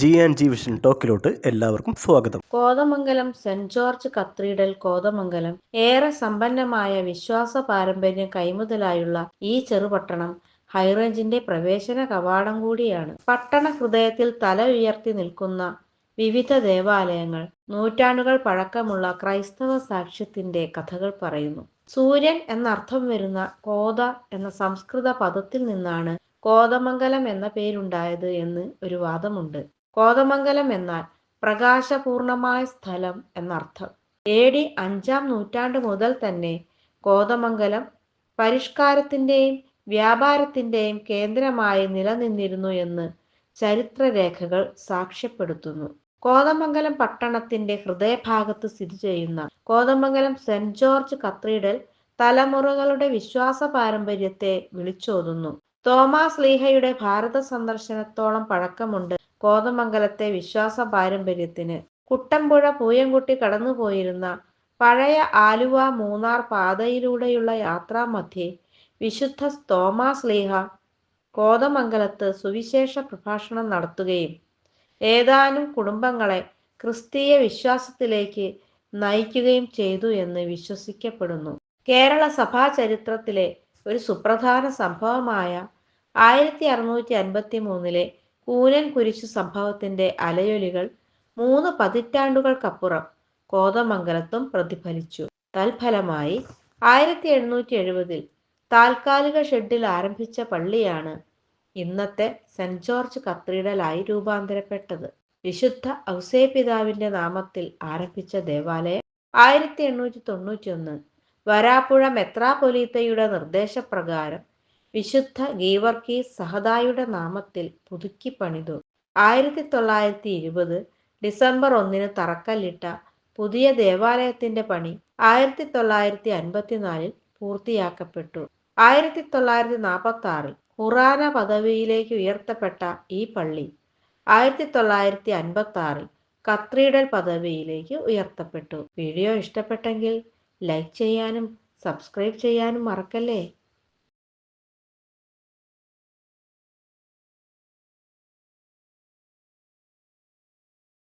G and G Vision ടോക്കിലോട്ട് എല്ലാവർക്കും സ്വാഗതം. Kothamangalam saint George cathedral Kothamangalam ഏറെ സമ്പന്നമായ വിശ്വാസ പാരമ്പര്യം കൈമുതലായുള്ള ഈ ചെറുപട്ടണം ഹൈറേഞ്ചിന്റെ പ്രവേശന കവാടം കൂടിയാണ്. പട്ടണ ഹൃദയത്തിൽ തല ഉയർത്തി നിൽക്കുന്ന വിവിധ ദേവാലയങ്ങൾ നൂറ്റാണ്ടുകൾ പഴക്കമുള്ള ക്രൈസ്തവ സാക്ഷ്യത്തിന്റെ കഥകൾ പറയുന്നു. സൂര്യൻ എന്നർത്ഥം വരുന്ന കോത എന്ന സംസ്കൃത പദത്തിൽ നിന്നാണ് കോതമംഗലം എന്ന പേരുണ്ടായത് എന്ന് ഒരു വാദമുണ്ട്. കോതമംഗലം എന്നാൽ പ്രകാശപൂർണമായ സ്ഥലം എന്നർത്ഥം. എ ഡി അഞ്ചാം നൂറ്റാണ്ട് മുതൽ തന്നെ കോതമംഗലം പരിഷ്കാരത്തിന്റെയും വ്യാപാരത്തിന്റെയും കേന്ദ്രമായി നിലനിന്നിരുന്നു എന്ന് ചരിത്രരേഖകൾ സാക്ഷ്യപ്പെടുത്തുന്നു. കോതമംഗലം പട്ടണത്തിന്റെ ഹൃദയഭാഗത്ത് സ്ഥിതി ചെയ്യുന്ന കോതമംഗലം സെന്റ് ജോർജ് കത്തീഡ്രൽ തലമുറകളുടെ വിശ്വാസ പാരമ്പര്യത്തെ വിളിച്ചോതുന്നു. തോമാസ് ലീഹയുടെ ഭാരത സന്ദർശനത്തോളം പഴക്കമുണ്ട് കോതമംഗലത്തെ വിശ്വാസ പാരമ്പര്യത്തിന് കുട്ടമ്പുഴ പൂയംകുട്ടി കടന്നുപോയിരുന്ന പഴയ ആലുവ മൂന്നാർ പാതയിലൂടെയുള്ള യാത്രാമധ്യേ വിശുദ്ധ തോമാസ് ലീഹ കോതമംഗലത്ത് സുവിശേഷ പ്രഭാഷണം നടത്തുകയും ഏതാനും കുടുംബങ്ങളെ ക്രിസ്തീയ വിശ്വാസത്തിലേക്ക് നയിക്കുകയും ചെയ്തു എന്ന് വിശ്വസിക്കപ്പെടുന്നു. കേരള സഭാ ചരിത്രത്തിലെ ഒരു സുപ്രധാന സംഭവമായ ആയിരത്തി അറുന്നൂറ്റി അൻപത്തി മൂന്നിലെ കൂനൻ കുരിശു സംഭവത്തിന്റെ അലയൊലികൾ മൂന്ന് പതിറ്റാണ്ടുകൾക്കപ്പുറം കോതമംഗലത്തും പ്രതിഫലിച്ചു. തൽഫലമായി ആയിരത്തി എഴുന്നൂറ്റി എഴുപതിൽ താൽക്കാലിക ഷെഡിൽ ആരംഭിച്ച പള്ളിയാണ് ഇന്നത്തെ സെന്റ് ജോർജ് കത്രീഡലായി രൂപാന്തരപ്പെട്ടത്. വിശുദ്ധ ഔസേ പിതാവിന്റെ നാമത്തിൽ ആരംഭിച്ച ദേവാലയം ആയിരത്തി എണ്ണൂറ്റി തൊണ്ണൂറ്റി ഒന്ന് വരാപ്പുഴ മെത്രാപൊലീത്തയുടെ നിർദ്ദേശപ്രകാരം വിശുദ്ധ ഗീവർക്കി സഹദായുടെ നാമത്തിൽ പുതുക്കി പണിതു. ആയിരത്തി തൊള്ളായിരത്തി ഇരുപത് ഡിസംബർ ഒന്നിന് തറക്കല്ലിട്ട പുതിയ ദേവാലയത്തിന്റെ പണി ആയിരത്തി തൊള്ളായിരത്തി അൻപത്തിനാലിൽ പൂർത്തിയാക്കപ്പെട്ടു. ആയിരത്തി തൊള്ളായിരത്തി നാൽപ്പത്തി ആറിൽ ഖുറാന പദവിയിലേക്ക് ഉയർത്തപ്പെട്ട ഈ പള്ളി ആയിരത്തി തൊള്ളായിരത്തി അൻപത്തി ആറിൽ കത്രീഡൽ പദവിയിലേക്ക് ഉയർത്തപ്പെട്ടു. വീഡിയോ ഇഷ്ടപ്പെട്ടെങ്കിൽ ലൈക്ക് ചെയ്യാനും സബ്സ്ക്രൈബ് ചെയ്യാനും മറക്കല്ലേ?